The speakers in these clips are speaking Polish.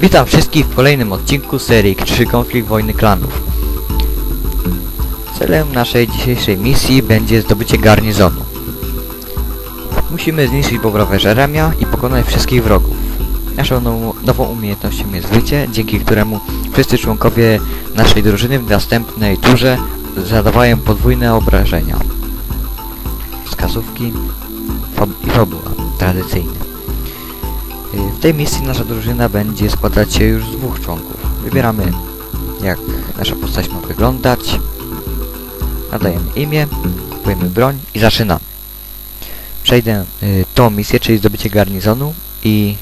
Witam wszystkich w kolejnym odcinku serii 3 Konflikt Wojny Klanów. Celem naszej dzisiejszej misji będzie zdobycie garnizonu. Musimy zniszczyć bobrowe żeremia i pokonać wszystkich wrogów. Naszą nową, nową umiejętnością jest wycie, dzięki któremu wszyscy członkowie naszej drużyny w następnej turze zadawają podwójne obrażenia. Wskazówki i fabuła tradycyjne. W tej misji nasza drużyna będzie składać się już z dwóch członków. Wybieramy jak nasza postać ma wyglądać, nadajemy imię, kupujemy broń i zaczynamy. Przejdę y, tą misję, czyli zdobycie garnizonu i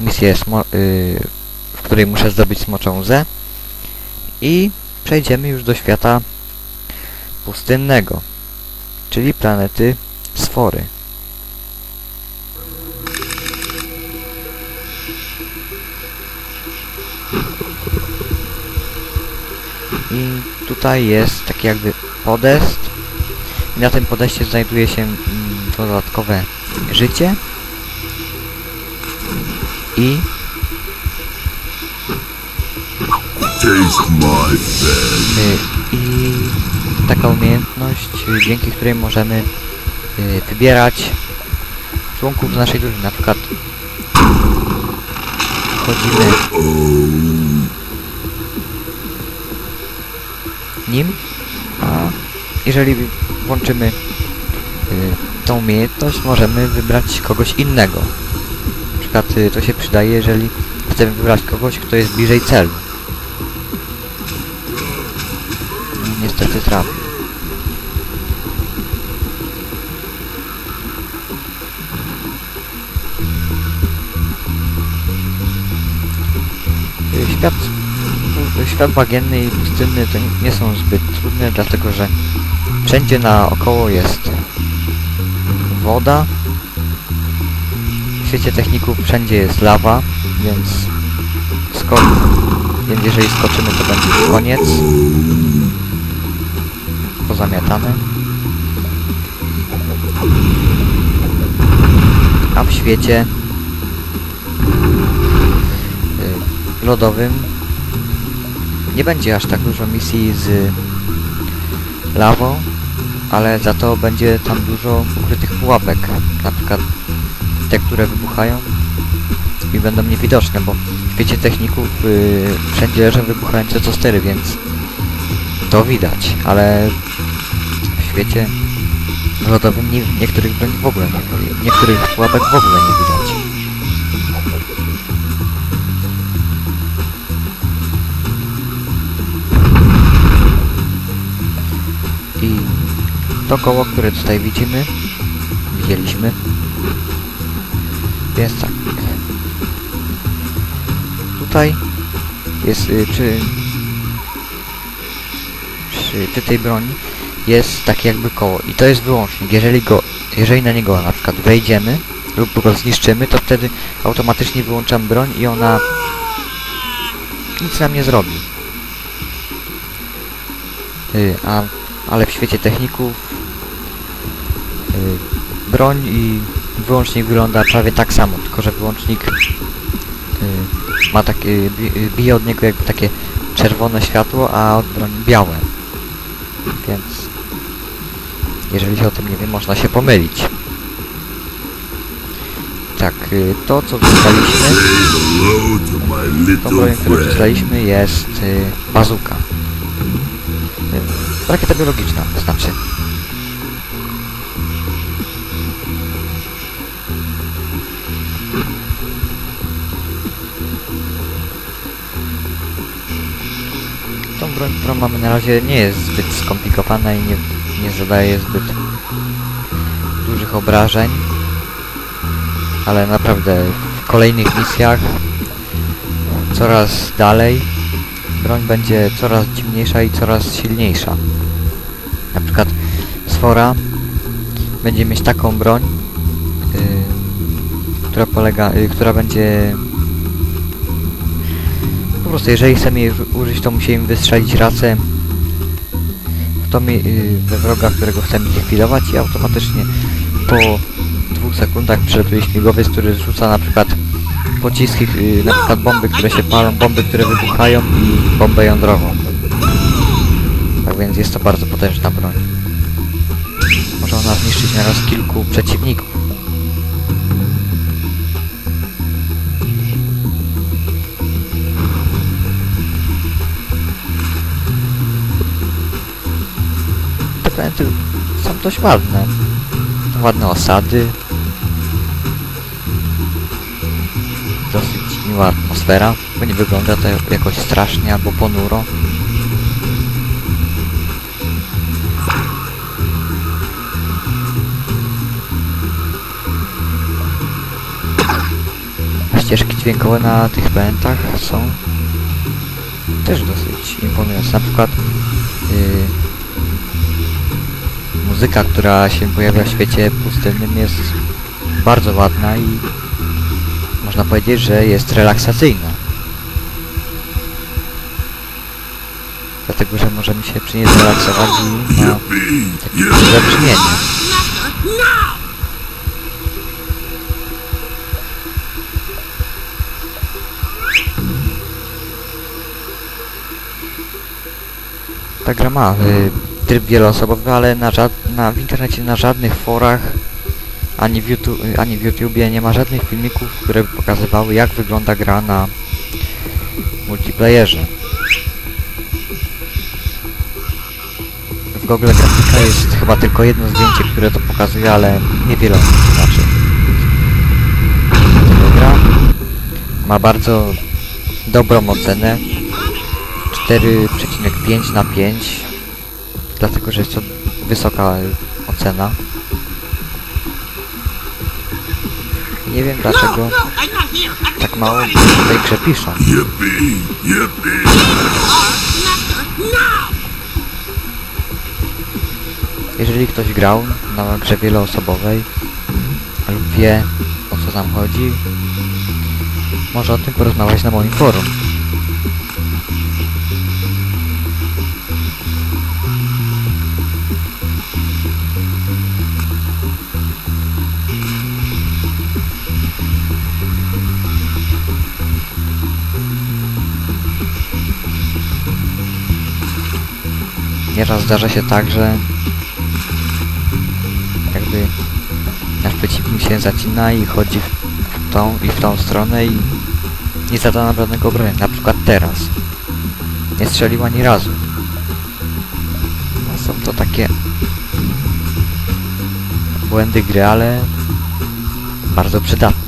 misję, y, w której muszę zdobyć smoczą łzę i przejdziemy już do świata pustynnego, czyli planety Sfory. I tutaj jest taki jakby podest. I na tym podeście znajduje się mm, dodatkowe życie. I y, i taka umiejętność, dzięki której możemy y, wybierać członków z naszej drużyny. Na przykład wchodzimy nim, a jeżeli włączymy y, tą umiejętność, możemy wybrać kogoś innego. Na przykład y, to się przydaje, jeżeli chcemy wybrać kogoś, kto jest bliżej celu. No, niestety trafił. Świat bagienny i pustynny to nie- są zbyt trudne, dlatego że wszędzie naokoło jest woda. W świecie techników wszędzie jest lawa, więc skok, więc jeżeli skoczymy to będzie koniec. Pozamiatane. A w świecie y, lodowym nie będzie aż tak dużo misji z lawą, ale za to będzie tam dużo ukrytych pułapek, na przykład te, które wybuchają i będą niewidoczne, bo w świecie techników y, wszędzie leżą wybuchające tostery, więc to widać, ale w świecie lodowym nie, niektórych broni w ogóle nie, niektórych pułapek w ogóle nie widać. To koło, które tutaj widzimy, widzieliśmy. Więc tak. Tutaj jest y, przy, przy, przy tej broni jest takie jakby koło i to jest wyłącznik. Jeżeli go, jeżeli na niego na przykład wejdziemy lub go zniszczymy, to wtedy automatycznie wyłączam broń i ona nic nam nie zrobi. Y, a ale w świecie techników y, broń i wyłącznik wygląda prawie tak samo, tylko że wyłącznik y, ma takie, y, bije od niego jakby takie czerwone światło, a od broni białe. Więc jeżeli się o tym nie wie, można się pomylić. Tak, to co dostaliśmy, tą broń, którą dostaliśmy jest bazuka. Rakieta biologiczna, znaczy. Tą broń, którą mamy na razie nie jest zbyt skomplikowana i nie, nie zadaje zbyt dużych obrażeń. Ale naprawdę w kolejnych misjach coraz dalej broń będzie coraz dziwniejsza i coraz silniejsza. Na przykład Sfora będzie mieć taką broń, yy, która polega, yy, która będzie po prostu jeżeli chcemy jej użyć, to musimy wystrzelić racę w to mi- yy, we wroga, którego chcemy zlikwidować i automatycznie po dwóch sekundach przelatuje śmigłowiec, który zrzuca na przykład pociski, y, na przykład bomby, które się palą, bomby, które wybuchają i bombę jądrową. Więc jest to bardzo potężna broń. Może ona zniszczyć naraz kilku przeciwników. Te planety są dość ładne. Ładne osady. Dosyć miła atmosfera, bo nie wygląda to jakoś strasznie albo ponuro. Ścieżki dźwiękowe na tych pętach są też dosyć imponujące. Na przykład yy, muzyka, która się pojawia w świecie pustynnym jest bardzo ładna i można powiedzieć, że jest relaksacyjna. Dlatego, że możemy się przy niej zrelaksować i ma takie Yeah! Ta gra ma y, tryb wieloosobowy, ale na, na, w internecie na żadnych forach ani w, YouTube, ani w YouTubie nie ma żadnych filmików, które by pokazywały jak wygląda gra na multiplayerze. W Google grafika jest chyba tylko jedno zdjęcie, które to pokazuje, ale niewiele o tym znaczy. Gra ma bardzo dobrą ocenę 4,5 na 5 dlatego, że jest to wysoka ocena. Nie wiem dlaczego tak mało w tej grze piszą. Jeżeli ktoś grał na grze wieloosobowej lub wie o co tam chodzi, może o tym porozmawiać na moim forum. Nieraz zdarza się tak, że jakby nasz przeciwnik się zacina i chodzi w tą i w tą stronę i nie zada nam żadnego obrażenia. Na przykład teraz. Nie strzelił ani razu. No, są to takie błędy gry, ale bardzo przydatne.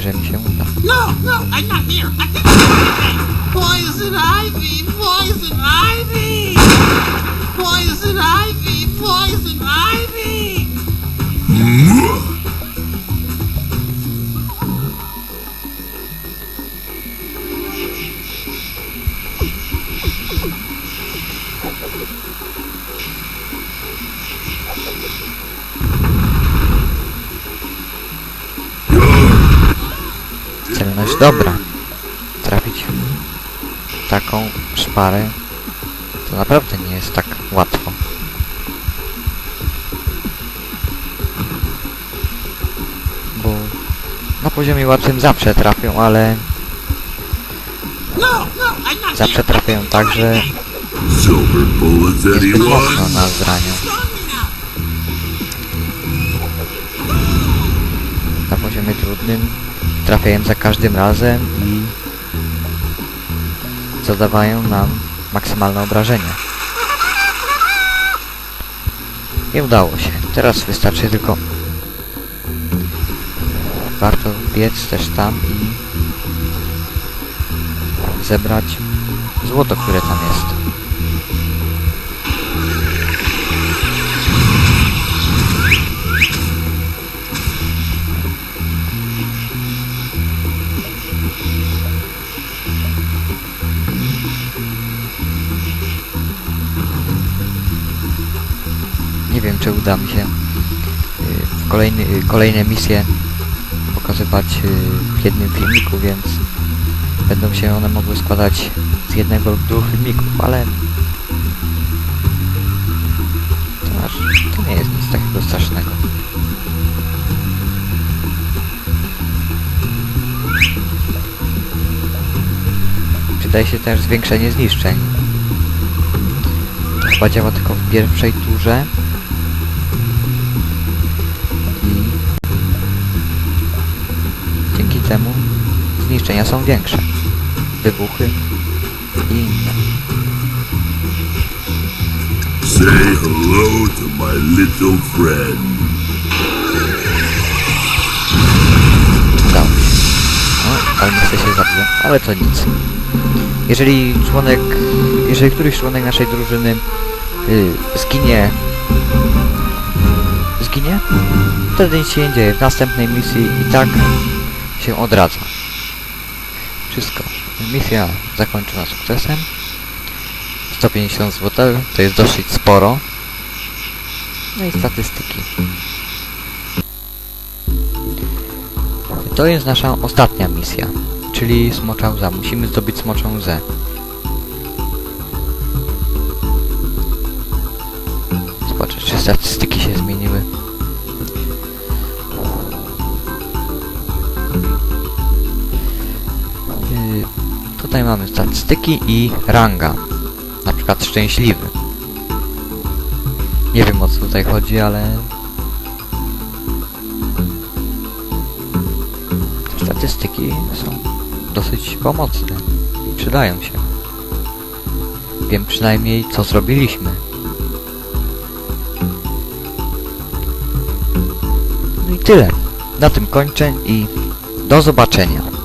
Że mi się uda. No, no, I'm not here. I think Poison ivy, poison ivy. Poison ivy, poison ivy. Celność dobra. Trafić w taką szparę to naprawdę nie jest tak łatwo. Bo na poziomie łatwym zawsze trafią, ale zawsze here. trafiają tak, że niezbyt mocno nas zranią. Na poziomie trudnym trafiają za każdym razem i zadawają nam maksymalne obrażenia. Nie udało się. Teraz wystarczy tylko warto biec też tam i zebrać złoto, które tam jest. Czy uda mi się y, kolejny, y, kolejne misje pokazywać y, w jednym filmiku, więc będą się one mogły składać z jednego lub dwóch filmików, ale to, aż, to nie jest nic takiego strasznego. Przydaje się też zwiększenie zniszczeń. To chyba działa tylko w pierwszej turze. Dzięki temu zniszczenia są większe. Wybuchy i inne. Say hello to my little friend. Udało się. No, ale myślę się ale to nic. Jeżeli członek, jeżeli któryś członek naszej drużyny y, zginie, zginie, wtedy nic się nie dzieje. W następnej misji i tak się odradza. Wszystko. Misja zakończona sukcesem. 150 zł, to jest dosyć sporo. No i statystyki. To jest nasza ostatnia misja, czyli smocza łza. Musimy zdobyć smoczą łzę. Zobaczę, czy statystyki się zmieniły. Tutaj mamy statystyki i ranga. Na przykład szczęśliwy. Nie wiem o co tutaj chodzi, ale statystyki są dosyć pomocne przydają się. Wiem przynajmniej co zrobiliśmy. No i tyle. Na tym kończę i do zobaczenia.